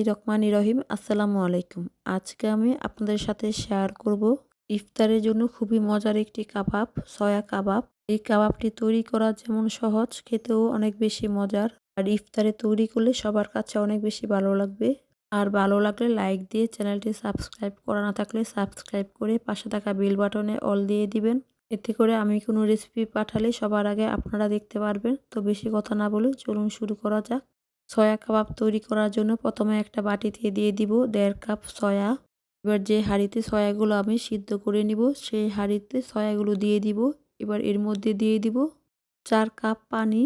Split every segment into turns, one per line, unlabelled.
বিসমিল্লাহ রহমান রহিম। আসসালামু আলাইকুম। আজকে আমি আপনাদের সাথে শেয়ার করব ইফতারের জন্য খুবই মজার একটি কাবাব সয়া কাবাব। এই কাবাবটি তৈরি করা যেমন সহজ, খেতেও অনেক বেশি মজার। আর ইফতারে তৈরি করলে সবার কাছে অনেক বেশি ভালো লাগবে। আর ভালো লাগলে লাইক দিয়ে চ্যানেলটি সাবস্ক্রাইব করা না থাকলে সাবস্ক্রাইব করে পাশে থাকা বেল বাটনে অল দিয়ে দিবেন। এতে করে আমি কোনো রেসিপি পাঠালে সবার আগে আপনারা দেখতে পারবেন। তো বেশি কথা না বলে চলুন শুরু করা যাক। সয়া কাবাব তৈরি করার জন্য প্রথমে একটা বাটিতে দিয়ে দিব দেড় কাপ সয়া। এবার যে হাঁড়িতে সয়াগুলো আমি সিদ্ধ করে নিব, সেই হাঁড়িতে সয়াগুলো দিয়ে দিব। এবার এর মধ্যে দিয়ে দিব চার কাপ পানি।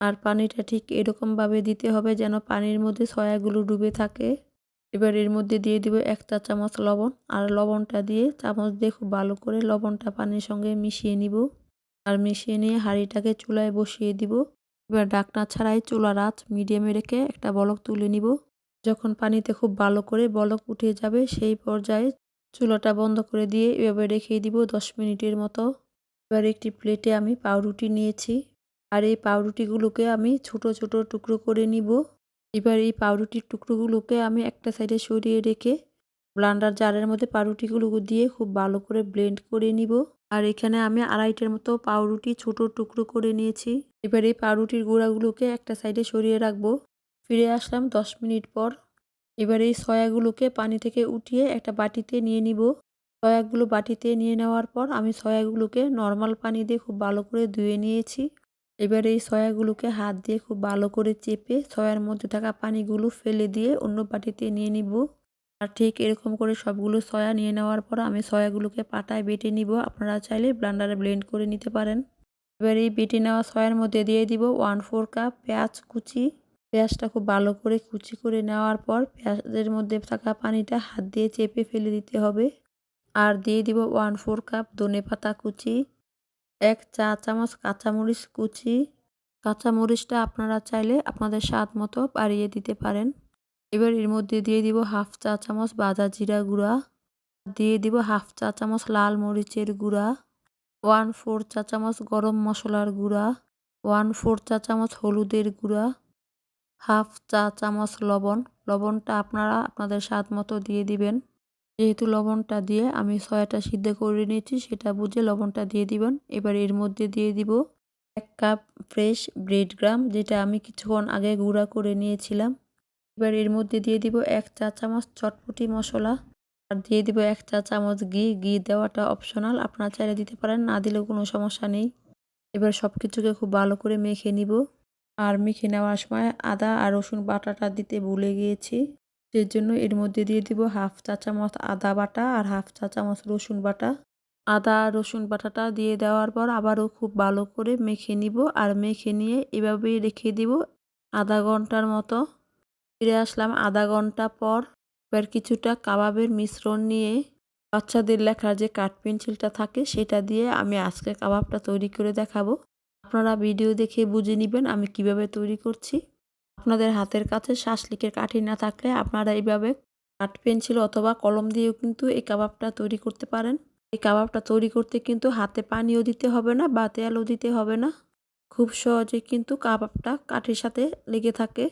আর পানিটা ঠিক এরকমভাবে দিতে হবে যেন পানির মধ্যে সয়াগুলো ডুবে থাকে। এবার এর মধ্যে দিয়ে দিব এক চা চামচ লবণ। আর লবণটা দিয়ে চামচ দিয়ে খুব ভালো করে লবণটা পানির সঙ্গে মিশিয়ে নিব। আর মিশিয়ে নিয়ে হাঁড়িটাকে চুলায় বসিয়ে দিব। এবার ডাকনা ছাড়াই চুলার আঁচ মিডিয়ামে রেখে একটা বলক তুলে নিব। যখন পানিতে খুব ভালো করে বলক উঠে যাবে, সেই পর্যায়ে চুলাটা বন্ধ করে দিয়ে এভাবে রেখে দিব দশ মিনিটের মতো। এবার একটি প্লেটে আমি পাউরুটি নিয়েছি আর এই পাউরুটিগুলোকে আমি ছোট ছোট টুকরো করে নিব। এবার এই পাউরুটির টুকরোগুলোকে আমি একটা সাইডে সরিয়ে রেখে ব্লান্ডার জারের মধ্যে পাউরুটিগুলো দিয়ে খুব ভালো করে ব্লেন্ড করে নিব। আর এখানে আমি আড়াইটের মতো পাউরুটি ছোট টুকরো করে নিয়েছি। এবার এই পাউরুটির গুঁড়াগুলোকে একটা সাইডে সরিয়ে রাখব। ফিরে আসলাম দশ মিনিট পর। এবার এই সয়াগুলোকে পানি থেকে উঠিয়ে একটা বাটিতে নিয়ে নিব। সয়াগুলো বাটিতে নিয়ে নেওয়ার পর আমি সয়াগুলোকে নর্মাল পানি দিয়ে খুব ভালো করে ধুয়ে নিয়েছি। এবার এই সয়াগুলোকে হাত দিয়ে খুব ভালো করে চেপে সয়ার মধ্যে থাকা পানিগুলো ফেলে দিয়ে অন্য বাটিতে নিয়ে নিব। আর ঠিক এরকম করে সবগুলো সয়া নিয়ে নেওয়ার পর আমি সয়াগুলোকে পাটায় বেটে নিব। আপনারা চাইলে ব্লান্ডারে ব্লেন্ড করে নিতে পারেন। এবার এই বেটে নেওয়া সয়ার মধ্যে দিয়ে দিব ওয়ান ফোর কাপ পেঁয়াজ কুচি। পেঁয়াজটা খুব ভালো করে কুচি করে নেওয়ার পর পেঁয়াজের মধ্যে থাকা পানিটা হাত দিয়ে চেপে ফেলে দিতে হবে। আর দিয়ে দিব ওয়ান ফোর কাপ ধনে পাতা কুচি। এক চা চামচ কাঁচামরিচ কুচি। কাঁচামরিচটা আপনারা চাইলে আপনাদের স্বাদ মতো বাড়িয়ে দিতে পারেন। এবার এর মধ্যে দিয়ে দিব হাফ চা চামচ বাজা জিরা গুঁড়া, দিয়ে দিব হাফ চা চামচ লাল মরিচের গুঁড়া ওয়ান ফোর চা চামচ গরম মশলার গুঁড়া ওয়ান ফোর চা চামচ হলুদের গুঁড়া হাফ চা চামচ লবণ। লবণটা আপনারা আপনাদের স্বাদ মতো দিয়ে দিবেন। যেহেতু লবণটা দিয়ে আমি সয়াটা সিদ্ধ করে নিয়েছি, সেটা বুঝে লবণটা দিয়ে দিবেন। এবার এর মধ্যে দিয়ে দিব এক কাপ ফ্রেশ ব্রেড গ্রাম যেটা আমি কিছুক্ষণ আগে গুঁড়া করে নিয়েছিলাম। এবার এর মধ্যে দিয়ে দিব এক চা চামচ চটপটি মশলা। আর দিয়ে দিব এক চা চামচ ঘি। ঘি দেওয়াটা অপশনাল আপনারা চাইলে দিতে পারেন, না দিলেও কোনো সমস্যা নেই। এবার সব কিছুকে খুব ভালো করে মেখে নিব। আর মেখে নেওয়ার সময় আদা আর রসুন বাটাটা দিতে ভুলে গিয়েছি। সেই জন্য এর মধ্যে দিয়ে দিব হাফ চা চামচ আদা বাটা আর হাফ চা চামচ রসুন বাটা। আদা আর রসুন বাটাটা দিয়ে দেওয়ার পর আবারও খুব ভালো করে মেখে নিব। আর মেখে নিয়ে এভাবেই রেখে দিব আধা ঘণ্টার মতো। ফিরে আসলাম আধা ঘণ্টা পর। এবার কিছুটা কাবাবের মিশ্রণ নিয়ে বাচ্চাদের লেখার যে কাঠ পেন্সিলটা থাকে সেটা দিয়ে আমি আজকে কাবাবটা তৈরি করে দেখাবো। আপনারা ভিডিও দেখে বুঝে নেবেন আমি কীভাবে তৈরি করছি। আপনাদের হাতের কাছে শাসলিকের কাঠি না থাকলে আপনারা এইভাবে কাঠ পেন্সিল অথবা কলম দিয়েও কিন্তু এই কাবাবটা তৈরি করতে পারেন। এই কাবাবটা তৈরি করতে কিন্তু হাতে পানিও দিতে হবে না বা তেলও দিতে হবে না। খুব সহজে কিন্তু কাবাবটা কাঠের সাথে লেগে থাকে।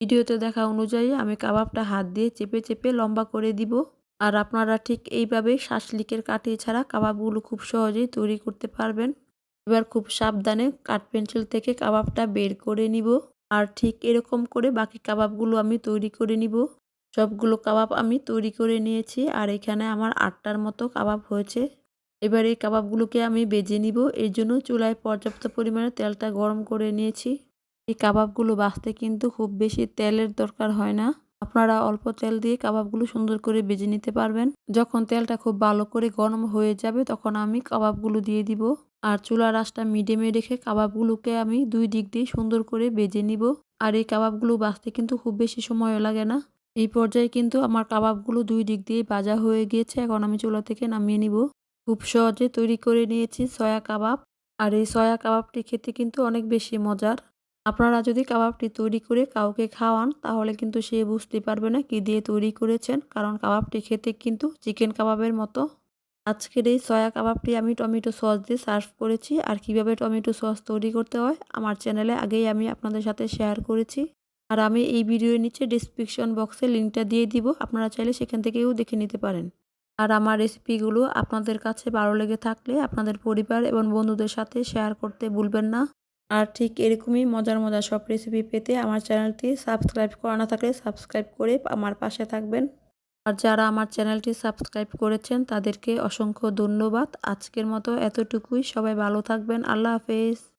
ভিডিওতে দেখা অনুযায়ী আমি কাবাবটা হাত দিয়ে চেপে চেপে লম্বা করে দিব। আর আপনারা ঠিক এইভাবে শাসলিকের কাঠি ছাড়া কাবাবগুলো খুব সহজেই তৈরি করতে পারবেন। এবার খুব সাবধানে কাঠ পেন্সিল থেকে কাবাবটা বের করে নিব। আর ঠিক এরকম করে বাকি কাবাবগুলো আমি তৈরি করে নিব। সবগুলো কাবাব আমি তৈরি করে নিয়েছি আর এখানে আমার আটটার মতো কাবাব হয়েছে। এবার এই কাবাবগুলোকে আমি বেজে নিব। এই জন্য চুলায় পর্যাপ্ত পরিমাণে তেলটা গরম করে নিয়েছি। এই কাবাবগুলো বাঁচতে কিন্তু খুব বেশি তেলের দরকার হয় না। আপনারা অল্প তেল দিয়ে কাবাবগুলো সুন্দর করে বেজে নিতে পারবেন। যখন তেলটা খুব ভালো করে গরম হয়ে যাবে তখন আমি কাবাবগুলো দিয়ে দিব। আর চুলার আঁচটা মিডিয়ামে রেখে কাবাবগুলোকে আমি দুই দিক দিয়ে সুন্দর করে বেজে নিব। আর এই কাবাবগুলো বাঁচতে কিন্তু খুব বেশি সময়ও লাগে না। এই পর্যায়ে কিন্তু আমার কাবাবগুলো দুই দিক দিয়ে ভাজা হয়ে গিয়েছে। এখন আমি চুলা থেকে নামিয়ে নিব। খুব সহজে তৈরি করে নিয়েছি সয়া কাবাব। আর এই সয়া কাবাবটি খেতে কিন্তু অনেক বেশি মজার। আপনারা যদি কাবাবটি তৈরি করে কাউকে খাওয়ান, তাহলে কিন্তু সে বুঝতে পারবে না কি দিয়ে তৈরি করেছেন। কারণ কাবাবটি খেতে কিন্তু চিকেন কাবাবের মতো। আজকের এই সয়া কাবাবটি আমি টমেটো সস দিয়ে সার্ভ করেছি। আর কীভাবে টমেটো সস তৈরি করতে হয়, আমার চ্যানেলে আগেই আমি আপনাদের সাথে শেয়ার করেছি। আর আমি এই ভিডিওর নিচে ডিসক্রিপশন বক্সে লিঙ্কটা দিয়ে দিব, আপনারা চাইলে সেখান থেকেও দেখে নিতে পারেন। আর আমার রেসিপিগুলো আপনাদের কাছে ভালো লেগে থাকলে আপনাদের পরিবার এবং বন্ধুদের সাথে শেয়ার করতে ভুলবেন না। আর ঠিক এরকমই মজার মজার সব রেসিপি পেতে আমার চ্যানেলটি সাবস্ক্রাইব করা না থাকলে সাবস্ক্রাইব করে আমার পাশে থাকবেন। আর যারা আমার চ্যানেলটি সাবস্ক্রাইব করেছেন, তাদেরকে অসংখ্য ধন্যবাদ। আজকের মতো এতটুকুই। সবাই ভালো থাকবেন। আল্লাহ হাফেজ।